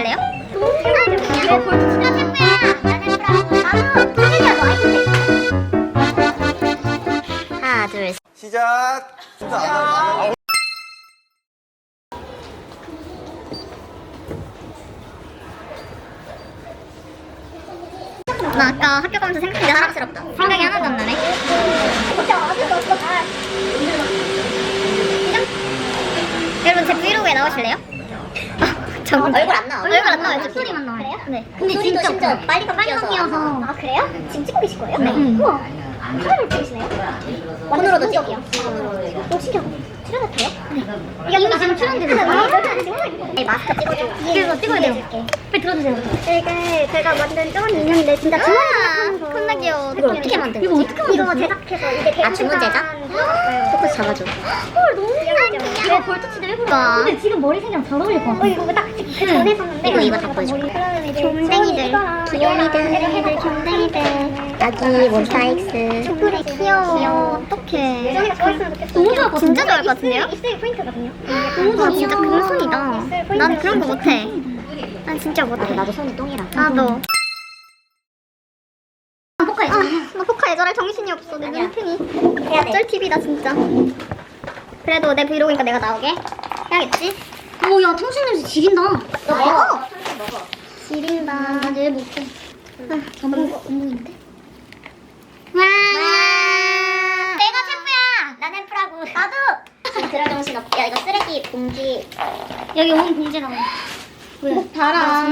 셰프야. 아이콘. 하나 둘 셋. 시작. 시작. 나 아까 학교 가면서 생각했는데 사랑스럽다. 생각이 하나도 안 나네. 여러분 제 브이로그에 나오실래요? 저 얼굴 안 나와요. 얼굴 안 나와요. 목소리만 나와요. 네. 근데 진짜 심지어 빨리. 바뀌어서. 아 그래요? 지금 찍고 계실 거예요? 네. 우와. 카메라를 찍으시네요? 폰으로도 찍이요 오 신기하다. 출연했어요? 네. 이게 이미 지금 출연되는 네, 마스크 찍어줘. 이거 찍어야 돼요. 빨리 들어주세요. 이게 제가 만든 쩐 인형인데 진짜 아, 주머니에 겁나 귀여워. 이걸 어떻게 만든 이거 거지? 어떻게 만든 이거 거지? 제작해서 이게 아, 주문 제작? 포커스 잡아줘. 헐 너무 귀여워. 이거 볼터치도 해볼까? 근데 지금 머리 색이랑 잘 어울릴 것어 이거 딱 그 전에 샀는데 이거, 이거 다 이제 쫌댕이들, 귀요미들, 애들 쫌댕이들. 아기 몬타엑스. 초콜릿 귀여워. 귀여워. 어떡해. 예전이가 좋아했으면 좋겠어. 너무 같은데? 진짜 좋아할 것 같은데요? 입술 포인트거든요. 와 진짜 금손이다. 난 그런 거 못해. 난 진짜 못해. 나도 손이 똥이라. 나도. 포카 아, 예전에 정신이 없어. 내 아니야. 눈탱이. 해야 돼. 어쩔 TV다 진짜. 그래도 내 브이로그니까 내가 나오게 해야겠지? 오, 야, 통신 냄새 지린다. 너 먹어. 먹어. 지린다. 나 내일 못해. 아, 전문 업무인데. 와. 내가 셰프야. 나는 프라고. 나도. 그럴 정신 없. 야 이거 쓰레기 봉지. 여기 온 봉지 나와. 왜? 목 달아.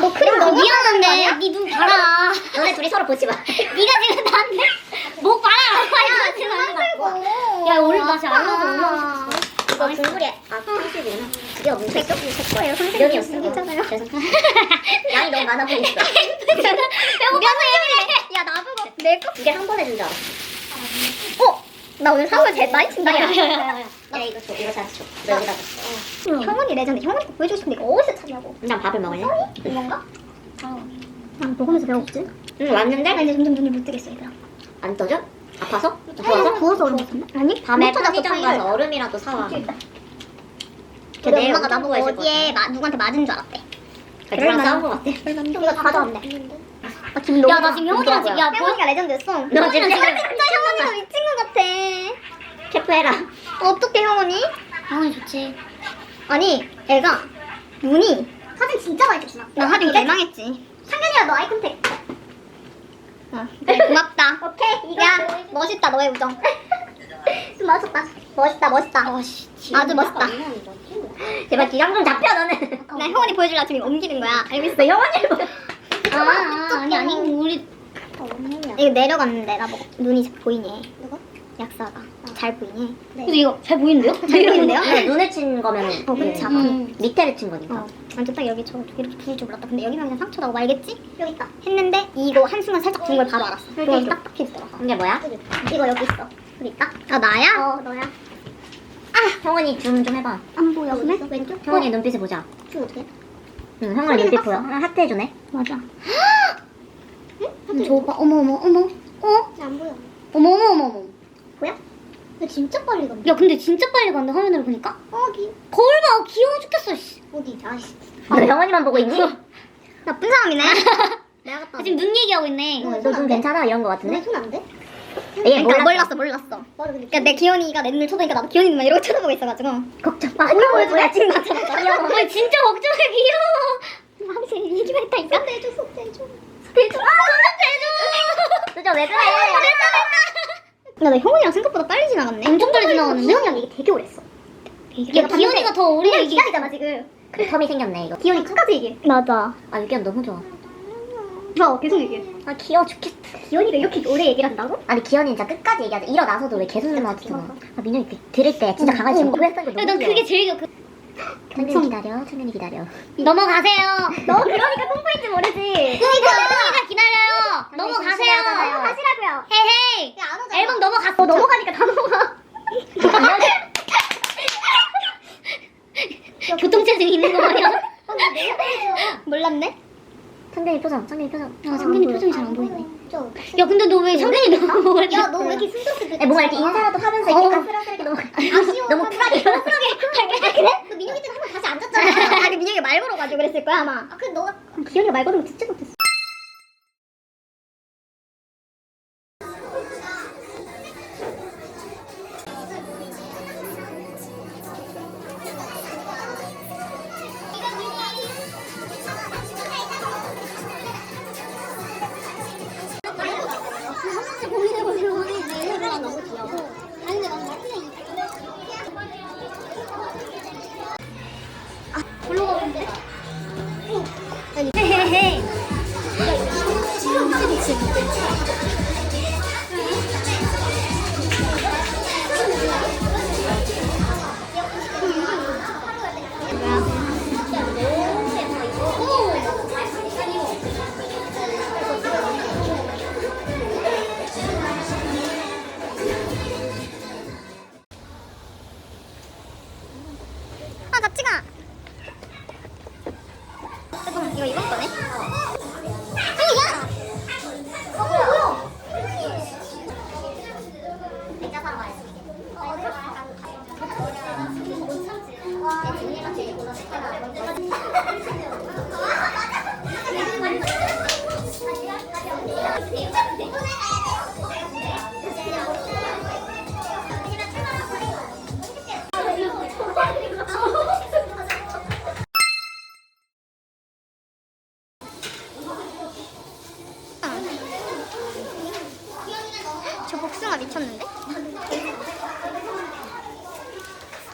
너 크림 너무 미안한데, 아니야? 네눈 달아. 너네 둘이 서로 보지 마. 네가 지금 나한테 목 말아. 지금 나한테. 야, 오늘 나 지금 알러지 올라왔어. 이거 국물이 아 탕수육이구나. 그게 없는 제 거예요, 선생님. 면이었어. 괜찮아요. 죄송해요. 양이 너무 많아 보였어. 배고파서 야, 나보고 내 거. 이게 한 번에 준줄 알았어. 어? 나 오늘 사고를 제일 많이 친다. 야, 야 이거 줘. 이거 다 줘. 너 여기다 줘. 형원이 레전드. 형원이 거 보여주고 싶은데 이거 어디서 찾냐고. 그냥 밥을 먹을래? 이건가? 아, 난 먹으면서 배고프지? 응 왔는데 나 이제 점점 눈이 못 뜨겠어, 얘들아. 안 떠져? 아파서? 부어서? 부어서 얼음 먹었나? 아니, 밤에 못 찾았어, 편의점. 가서 얼음이라도 사와. 우리 내일 엄마가 엄청 나보고 좋아해줄 어디에 마, 누구한테 맞은 줄 알았대. 누구랑 싸운 거 같아. 이거 가져 왔네. 아, 기분 너무 야, 나 지금 형원이랑 지금, 야, 뭐야? 형원이가 레전드였어. 너 형원이랑 지금 형원이가 미친 것 같아. 셰프해라. 어떻게 형원이? 형원이 좋지. 아니, 애가 눈이 사진 진짜 많이 찍잖아. 나 사진 개망했지. 상현이야 너 아이 컨택. 어, 그래, 고맙다. 오케이 이거 야, 멋있다, 너의 우정. 좀 맞췄다. 멋있다 멋있다. 아주 멋있다. 제발 기량 좀 잡혀 너는. 나 형원이 보여주려고 지금 옮기는 거야. 알겠어? 너 영원히 뭐? 아, 아, 아니, 아니, 우리. 이거 내려갔는데, 나보고 눈이 보이네. 누가? 약사가. 잘 보이네. 근데 이거 잘 보이는데요? 잘 보이는데요? 네, 눈에 친 거면 어, 그치. 작아. 음. 밑에를 친 거니까. 어, 완전 딱 여기 저 이렇게 부을 줄 몰랐다. 근데 여기만 그냥 상처 나고 말겠지? 여기 있다. 했는데 이거 한순간 살짝 둔걸 바로 알았어. 여기 그거 있어. 딱딱해지더라. 이게 뭐야? 이거 여기 있어. 여기 있다. 아 나야? 어 너야. 아 형원이 줌 좀 해봐. 안 보여 여기? 있어 왼쪽. 형원이 눈빛을 보자. 좀 어떻게? 응 형원이 눈빛 보여. 아, 하트 해주네. 맞아. 응? 저거 봐. 어머 어머 어머. 어? 안 보여. 어머 어머 어머 어머. 보 여? 너 진짜 빨리 간다. 야 근데 진짜 빨리 간다 화면으로 보니까. 어 기. 거울 봐 귀여워 죽겠어. 씨. 어디? 아씨. 너 영원이만 보고 있니? 나쁜 사람이네. 내가 갔다. 지금 눈 얘기하고 있네. 너눈 괜찮아 이런 거 같은데? 손안 돼? 얘 그러니까 몰랐어. 몰랐어 몰랐어. 머리 근데 그러니까 내 기현이가 내 눈을 쳐다니까 나도 기현이 눈만 이러고 쳐다보고 있어가지고. 걱정 마. 안녕 보여줘야 지금 나처럼 귀여워. 어, 진짜 걱정해 귀여워. 당신 얘기만 했다니까. 내줘 손 대줘. 대줘. 아손 수저 왜 그래? 대 줘. 야나 형원이랑 생각보다 빨리 지나갔네. 엄청 빨리 지나갔는데? 기현이랑 얘기 되게 오래 했어. 야 기현이가 더 오래 그냥 얘기. 기다리잖아 지금. 그래 텀이 생겼네 이거. 기현이 끝까지 얘기해. 맞아. 아 유기현 너무 좋아. 어 계속 얘기해. 아 귀여워 죽겠다. 기현이가 이렇게 오래 얘기를 한다고? 아니 기현이 진짜 끝까지 얘기하자. 일어나서도 왜 계속 일어나잖아. 아 민영이 그 들을 때 진짜 강아지 어, 어. 고했던 거 너무 야난 그게 제일 그. 천천히 기다려. 천천히 기다려. 넘어가세요. 너 그러니까 똥포인지 모르지. 그러니까 기다려요. 넘어가세요. 하시라고요. 헤헤이. 안 오잖아. 앨범 넘어갔어. 넘어가니까 다 넘어가. 교통체증 있는 거 아니야? 몰랐네. 상대이 표정. 상대이 표정. 아, 상균이 표정이 잘 안 보이네. 야, 근데 너왜 상균이 너무 멀리 야, 너 왜 이렇게 순스럽게 뭔가 이렇게 인사라도 하면서 이렇게 어. 까스라스하게 너무 아쉬워. 너무 쿨하게. 그래? 너 민혁이 때문에 한번 다시 앉았잖아. 아니, 민혁이 말 걸어가지고 그랬을 거야 아마. 아, 그 너가 기현이가 말 걸으면 듣지 못했어.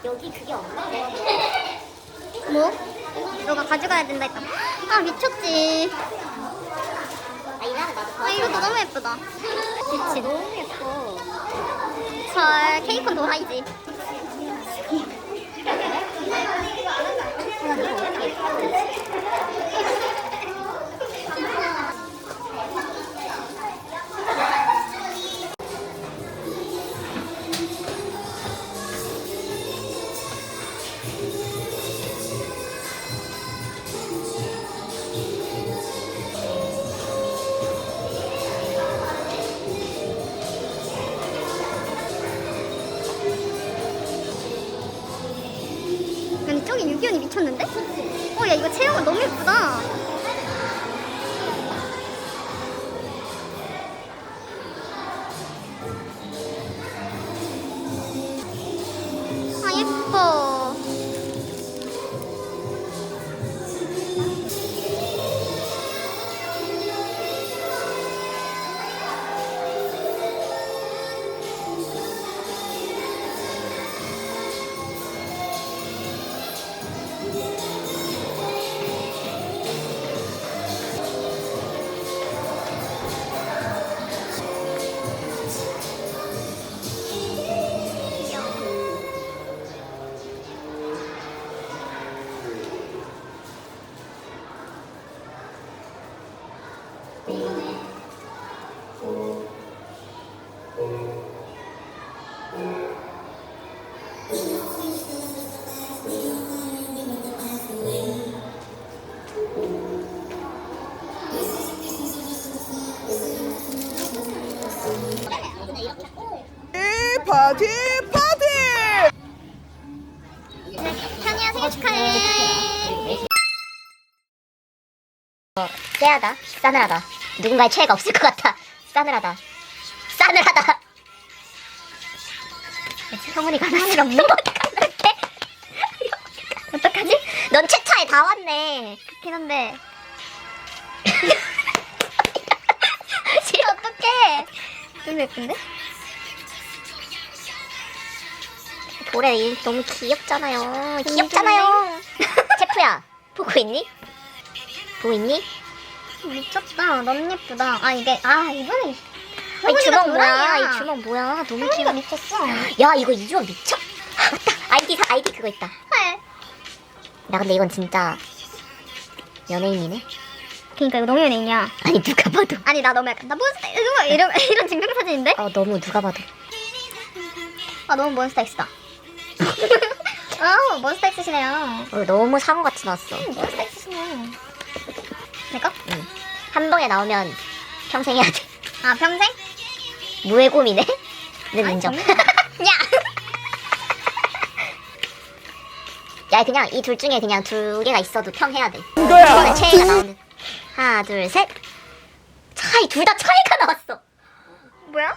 여기 그게 없네. 뭐? 너가 가져가야 된다 했다. 아 미쳤지. 아, 이날은 나도 아 이것도 너무 예쁘다. 그치 너무 예뻐. 헐 케이콘 도라이지. 저기 유 미쳤는데? 어 야 이거 체형은 너무 예쁘다. 파티 파 쎄하다. 싸늘하다. 누군가의 체해가 없을 것 같아. 싸늘하다. 싸늘하다. 성훈이가 하나씩 없는 거 어떡해? 어떡하지? 넌 채차에 다 왔네. 그렇긴 한데. 싫어 어떡해. 너무 예쁜데? 이- 너무 귀엽잖아요. 귀엽잖아요. 체프야, 보고 있니? 보고 있니? 미쳤다. 너무 예쁘다. 아 이게 아 이거는 아, 이 성훈이가 주먹 뭐야? 이 주먹 뭐야? 너무 귀여워. 미쳤어. 야, 이거 이 주먹 미쳐? 맞다. 아이디, 사- 아이디 그거 있다. 헐. 야, 근데 이건 진짜 연예인이네? 그러니까 이거 너무 연예인이야. 아니, 누가 봐도. 아니 나 너무 약간 나 몬스타 이거 이런 이런 증명 사진인데? 어, 너무 누가 봐도. 아 너무 몬스타엑스다. 아 몬스타엑스시네요. 어, 너무 상어같이 나왔어. 몬스타엑스시네. 내가? 응. 한 번에 나오면 평생 해야 돼. 아 평생? 무해곰이네? 는 아니, 인정. 정말. 야. 야 그냥 이 둘 중에 그냥 두 개가 있어도 평해야 돼. 이거야. 이번에 최애가 나오는. 하나 둘 셋. 차이 둘 다 차이가 나왔어. 뭐야?